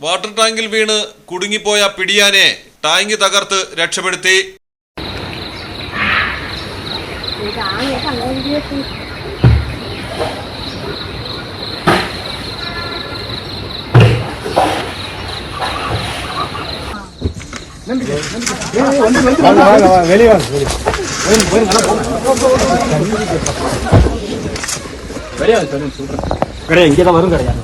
Water ടാങ്കിൽ വീണ് കുടുങ്ങിപ്പോയ പിടിയാനെ ടാങ്ക് തകർത്ത് രക്ഷപ്പെടുത്തി கிடையாது இங்கே தான் வரும் கிடையாது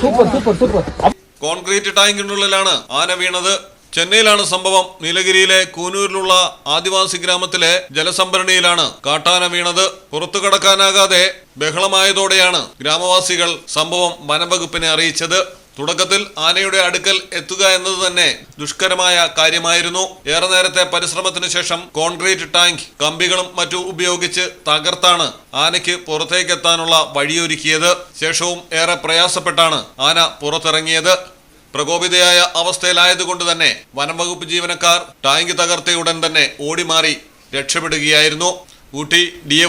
சூப்பர் சூப்பர் சூப்பர் കോൺക്രീറ്റ് ടാങ്കിനുള്ളിലാണ് ആന വീണത് ചെന്നൈയിലാണ് സംഭവം നീലഗിരിയിലെ കൂനൂരിലുള്ള ആദിവാസി ഗ്രാമത്തിലെ ജലസംഭരണിയിലാണ് കാട്ടാന വീണത് പുറത്തു കടക്കാനാകാതെ ബഹളമായതോടെയാണ് ഗ്രാമവാസികൾ സംഭവം വനംവകുപ്പിനെ അറിയിച്ചത് തുടക്കത്തിൽ ആനയുടെ അടുക്കൽ എത്തുക എന്നത് തന്നെ ദുഷ്കരമായ കാര്യമായിരുന്നു. ഏറെ നേരത്തെ പരിശ്രമത്തിന് ശേഷം കോൺക്രീറ്റ് ടാങ്ക് കമ്പികളും മറ്റും ഉപയോഗിച്ച് തകർത്താണ് ആനയ്ക്ക് പുറത്തേക്കെത്താനുള്ള വഴിയൊരുക്കിയത്. ശേഷവും ഏറെ പ്രയാസപ്പെട്ടാണ് ആന പുറത്തിറങ്ങിയത്. പ്രകോപിതയായ അവസ്ഥയിലായതുകൊണ്ട് തന്നെ വനംവകുപ്പ് ജീവനക്കാർ ടാങ്ക് തകർത്തയുടൻ തന്നെ ഓടിമാറി രക്ഷപ്പെടുകയായിരുന്നു. Ooty D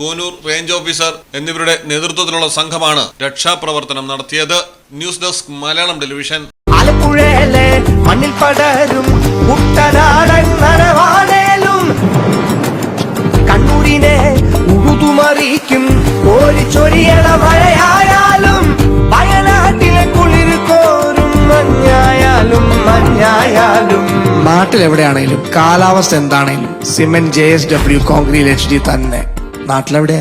Coonoor range officer എന്നിവരുടെ നേതൃത്വത്തിലുള്ള സംഘമാണ് രക്ഷാപ്രവർത്തനം നടത്തിയത്. News desk Malayalam television. ആലപ്പുഴയിലെ മണ്ണിൽ പടരും കുട്ടനാടൻ നനവാടേലും കണ്ണൂരിനെ ഉഴുതുമറിക്കും കോരിച്ചൊരിയണ മഴയായാലും വയനാട്ടിലെ കുളിർ കോരും മഞ്ഞായാലും മഞ്ഞായാലും. നാട്ടിലെവിടെയാണേലും കാലാവസ്ഥ എന്താണേലും cement J S W concrete H D തന്നെ. നാട്ടിലെവിടെ?